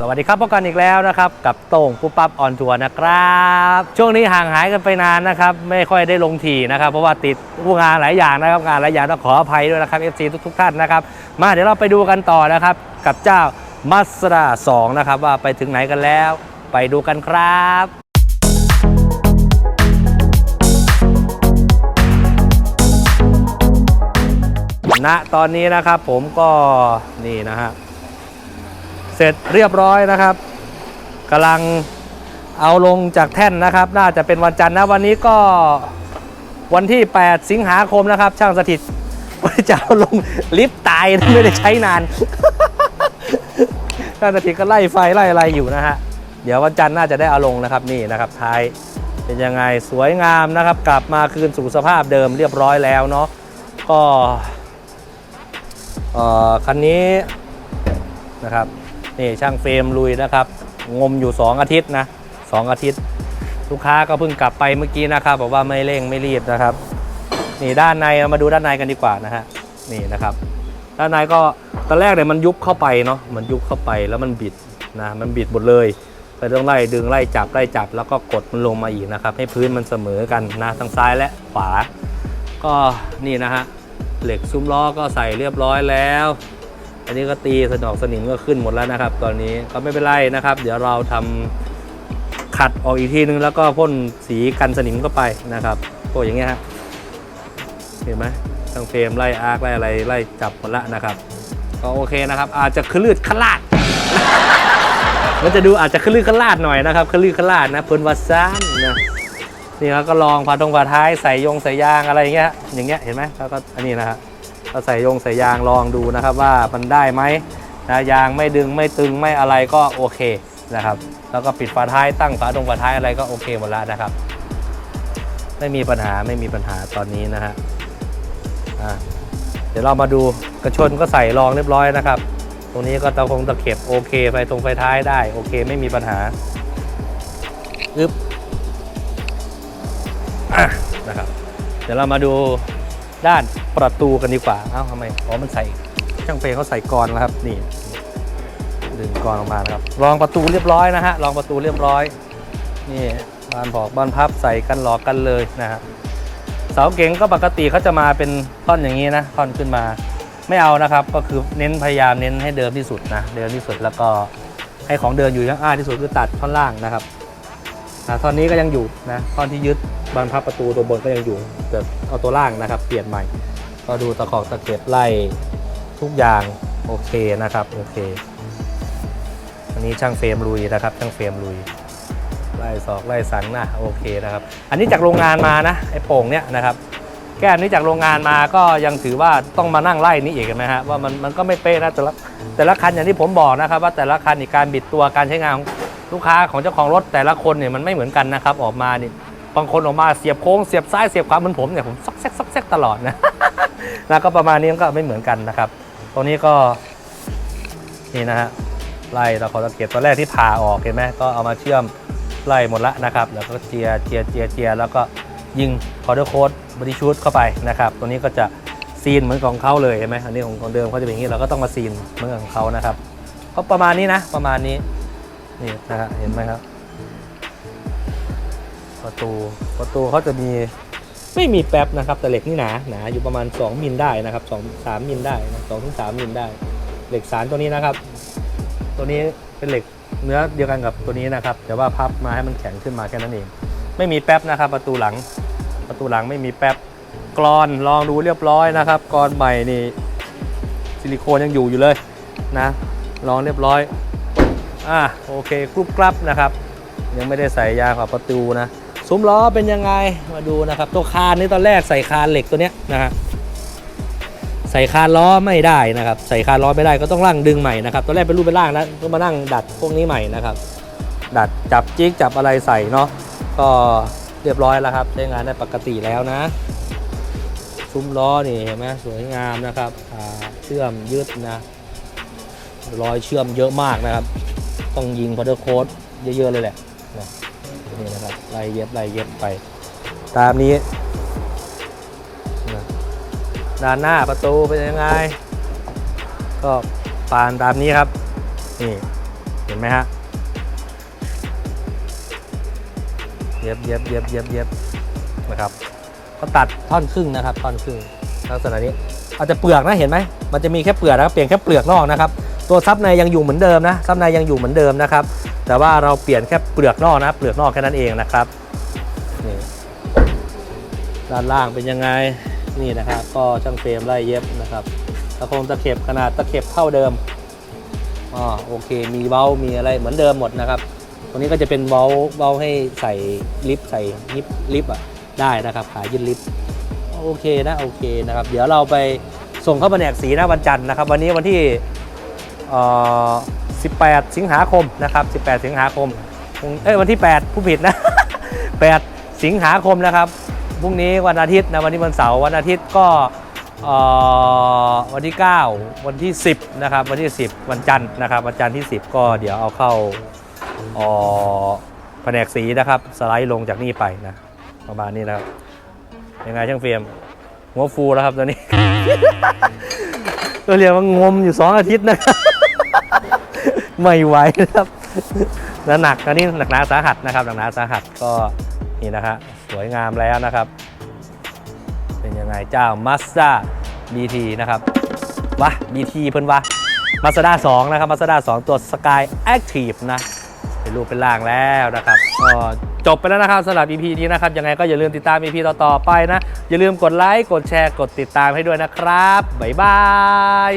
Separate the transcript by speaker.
Speaker 1: สวัสดีครับพบกันอีกแล้วนะครับ กับโต่งปุ๊บปั๊บออนทัวร์นะครับ ช่วงนี้ห่างหายกันไปนานนะครับ ไม่ค่อยได้ลงทีนะครับ เพราะว่าติดผู้งานหลายอย่างนะครับงานหลายอย่างต้องขออภัยด้วยนะครับ FC ทุกๆท่านนะครับ มาเดี๋ยวเราไปดูกันต่อนะครับ กับเจ้ามัสดา2นะครับ ว่าไปถึงไหนกันแล้ว ไปดูกันครับณตอนนี้นะครับผมก็นี่นะฮะ เสร็จเรียบร้อยนะครับกำลังเอาลงจากแท่นนะครับ น่าจะเป็นวันจันทร์นะวันนี้ก็วันที่ 8 สิงหาคมนะครับ ช่างสถิตว่าจะเอาลงลิฟต์ตายไม่ได้ใช้นานช่างสถิตก็ไล่ไฟไล่อะไรอยู่นะฮะเดี๋ยววันจันทร์น่าจะได้เอาลงนะครับนี่นะครับท้ายเป็นยังไงสวยงามนะครับ กลับมาคืนสู่สภาพเดิมเรียบร้อยแล้วเนาะก็เออคันนี้นะครับ นี่ช่างเฟรมลุยนะครับ งมอยู่ 2 อาทิตย์นะสองอาทิตย์ ลูกค้าก็เพิ่งกลับไปเมื่อกี้นะครับบอกว่าไม่เร่งไม่รีบนะครับ นี่ด้านในเรามาดูด้านในกันดีกว่านะฮะนี่นะครับ ด้านในก็ตอนแรกเนี่ยมันยุบเข้าไปเนาะมันยุบเข้าไปแล้วมันบิดนะมันบิดหมดเลยก็ต้องไล่ดึงไล่จับไล่จับ แล้วก็กดมันลงมาอีกนะครับ ให้พื้นมันเสมอกันนะทั้งซ้ายและขวา ก็นี่นะฮะเหล็กซุ้มล้อก็ใส่เรียบร้อยแล้ว อันนี้ก็ตีสนอกสนิมก็ขึ้นหมดแล้วนะครับ ตอนนี้ก็ไม่เป็นไรนะครับ เดี๋ยวเราทำขัดออกอีกทีนึงแล้วก็พ่นสีกันสนิมเข้าไปนะครับโอ้อย่างเงี้ยฮะเห็นไหมทั้งเฟรมไล่อาร์คไล่อะไรไล่จับหมดละนะครับ ก็โอเคนะครับ อาจจะคลืดขลาด มันจะดูอาจจะคลืดขลาดหน่อยนะครับคลืดขลาดนะเพิ่นวัดซ้ำนะนี่ครับก็ลองพาตรงพาท้ายใส่ยงใส่ยางอะไรอย่างเงี้ยอย่างเงี้ยเห็นไหมแล้วก็อันนี้นะครับ ก็ใส่ยงใส่ยางลองดูนะครับว่ามันได้ไหมนะยางไม่ดึงไม่ตึงไม่อะไรก็โอเคนะครับแล้วก็ปิดฝาท้ายตั้งฝาตรงฝาท้ายอะไรก็โอเคหมดแล้วนะครับ ไม่มีปัญหาไม่มีปัญหาตอนนี้นะฮะเดี๋ยวเรามาดูกระชนก็ใส่รองเรียบร้อยนะครับ ตรงนี้ก็ตะคงตะเข็บโอเคไฟตรงไฟท้ายได้โอเคไม่มีปัญหาอึบอะนะครับ เดี๋ยวเรามาดู ด้านประตูกันดีกว่า เอ้าทำไม อ๋อ มันใส่ช่างเฟรเขาใส่กรแล้วครับ นี่ ดึงกรออกมานะครับ รองประตูเรียบร้อยนะฮะ รองประตูเรียบร้อย นี่บานผอกบานพับใส่กันหลอกกันเลยนะฮะ เสาเก๋งก็ปกติเขาจะมาเป็นท่อนอย่างนี้นะ ท่อนขึ้นมา ไม่เอานะครับ ก็คือเน้นพยายามเน้นให้เดิมที่สุดนะ เดิมที่สุดแล้วก็ให้ของเดินอยู่ข้างอ้าที่สุดคือตัดท่อนล่างนะครับ ท่อนนี้ก็ยังอยู่นะท่อนที่ยึดบานพับประตูตัวบนก็ยังอยู่แต่เอาตัวล่างนะครับ เปลี่ยนใหม่ ก็ดูตะขอกตะเก็บไล่ทุกอย่างโอเคนะครับโอเคอันนี้ช่างเฟรมลุยนะครับ ช่างเฟรมลุยไล่ศอกไล่สันนะโอเคนะครับ อันนี้จากโรงงานมานะไอ้โป่งเนี่ยนะครับ แก้มนี้จากโรงงานมาก็ยังถือว่าต้องมานั่งไล่นี่อีกนะฮะว่ามันมันก็ไม่เป๊ะนะแต่ละแต่ละคันอย่างที่ผมบอกนะครับ ว่าแต่ละคันอีกการบิดตัวการใช้งานของ ลูกค้าของเจ้าของรถแต่ละคนเนี่ยมันไม่เหมือนกันนะครับ ออกมานี่บางคนออกมาเสียบโค้งเสียบซ้ายเสียบขวาเหมือนผมเนี่ยผมซอกแซกซอกแซกตลอดนะนะก็ประมาณนี้ก็ไม่เหมือนกันนะครับ ตรงนี้ก็นี่นะฮะไล่ตะขอตะเกียบตอนแรกที่ผ่าออกเห็นไหมก็เอามาเชื่อมไล่หมดละนะครับ แล้วก็เจียเจียเจียเจียแล้วก็ยิงพอเดอร์โค้ดบอดี้ชูดเข้าไปนะครับ ตัวนี้ก็จะซีนเหมือนของเขาเลยเห็นไหมอันนี้ของของเดิมเขาจะเป็นอย่างนี้เราก็ต้องมาซีนเหมือนของเขานะครับก็ประมาณนี้นะประมาณนี้ นี่นะฮะเห็นไหมครับ ประตูประตูเขาจะมีไม่มีแป๊บนะครับแต่เหล็กนี่หนาหนาอยู่ประมาณ 2มิลได้นะครับ2 3มิลได้นะ2ถึง3มิลได้ เหล็กสารตัวนี้นะครับ ตัวนี้เป็นเหล็กเนื้อเดียวกันกับตัวนี้นะครับ แต่ว่าพับมาให้มันแข็งขึ้นมาแค่นั้นเอง ไม่มีแป๊บนะครับ ประตูหลังประตูหลังไม่มีแป๊บกรอนลองดูเรียบร้อยนะครับกรอนใหม่นี่ซิลิโคนยังอยู่อยู่เลยนะลองเรียบร้อย อะโอเคกรุบกรับนะครับ ยังไม่ได้ใส่ยางขอบประตูนะซุ้มล้อเป็นยังไงมาดูนะครับ ตัวคานนี่ตอนแรกใส่คานเหล็กตัวเนี้ยนะฮะใส่คานล้อไม่ได้นะครับ ใส่คานล้อไม่ได้ก็ต้องร่างดึงใหม่นะครับตอนแรกเป็นรูปเป็นร่างแล้วก็มานั่งดัดพวกนี้ใหม่นะครับ ดัดจับจิ๊กจับอะไรใส่เนาะก็เรียบร้อยแล้วครับใช้งานได้ปกติแล้วนะซุ้มล้อนี่เห็นไหมสวยงามนะครับเชื่อมยึดนะรอยเชื่อมเยอะมากนะครับ ต้องยิงพอเดอร์โค้ดเยอะๆเลยแหละนะนี่นะครับไล่เย็บไล่เย็บไป ตามนี้นะด้านหน้าประตูเป็นยังไง ก็ปานตามนี้ครับ นี่ เห็นไหมฮะเย็บเย็บเย็บเย็บเย็บนะครับก็ตัดท่อนครึ่งนะครับ ท่อนครึ่งลักษณะนี้อาจจะเปลือกนะเห็นไหมมันจะมีแค่เปลือกนะครับเปลี่ยนแค่เปลือกนอกนะครับ ตัวซับในยังอยู่เหมือนเดิมนะซับในยังอยู่เหมือนเดิมนะครับ แต่ว่าเราเปลี่ยนแค่เปลือกนอกนะเปลือกนอกแค่นั้นเองนะครับนี่ด้านล่างเป็นยังไงนี่นะครับ ก็ช่างเฟรมไล่เย็บนะครับตะโคงตะเข็บขนาดตะเข็บเท่าเดิมอ๋อโอเค มีเบ้ามีอะไรเหมือนเดิมหมดนะครับตรงนี้ก็จะเป็นเบ้าเบ้าให้ใส่ลิฟใส่ลิฟลิฟอะได้นะครับขายึดลิฟโอเคนะโอเคนะครับ เดี๋ยวเราไปส่งเข้าแผนกสีนะวันจันทร์นะครับ วันนี้วันที่ 18 สิงหาคมนะครับ 18 สิงหาคมเอ้ยวันที่ 8 ผู้ผิดนะ 8 สิงหาคมนะครับพรุ่งนี้วันอาทิตย์นะวันนี้วันเสาร์วันอาทิตย์ก็เออวันที่ 9 วันที่ 10นะครับวันที่ 10 วันจันทร์นะครับวันจันทร์ที่ 10 ก็เดี๋ยวเอาเข้าอแผนกสีนะครับ สไลด์ลงจากนี่ไปนะประมาณนี้นะครับยังไงช่างเฟรมหัวฟูแล้วครับตอนนี้ก็เรียกว่างมอยู่ 2 อาทิตย์นะครับ ไม่ไหวนะครับแล้วหนักอันนี้หนักหนาสาหัสนะครับหนักหนาสาหัสก็นี่นะฮะสวยงามแล้วนะครับ เป็นยังไงเจ้า Mazda BT นะครับวะ BT เพิ่นวะ Mazda 2นะครับ Mazda 2ตัว Sky Active นะเป็นรูปเป็นร่างแล้วนะครับก็จบไปแล้วนะครับสำหรับ EP นี้นะครับ ยังไงก็อย่าลืมติดตาม EP ต่อ ๆ ไปนะ อย่าลืมกดไลค์ กดแชร์ กดติดตามให้ด้วยนะครับ บ๊ายบาย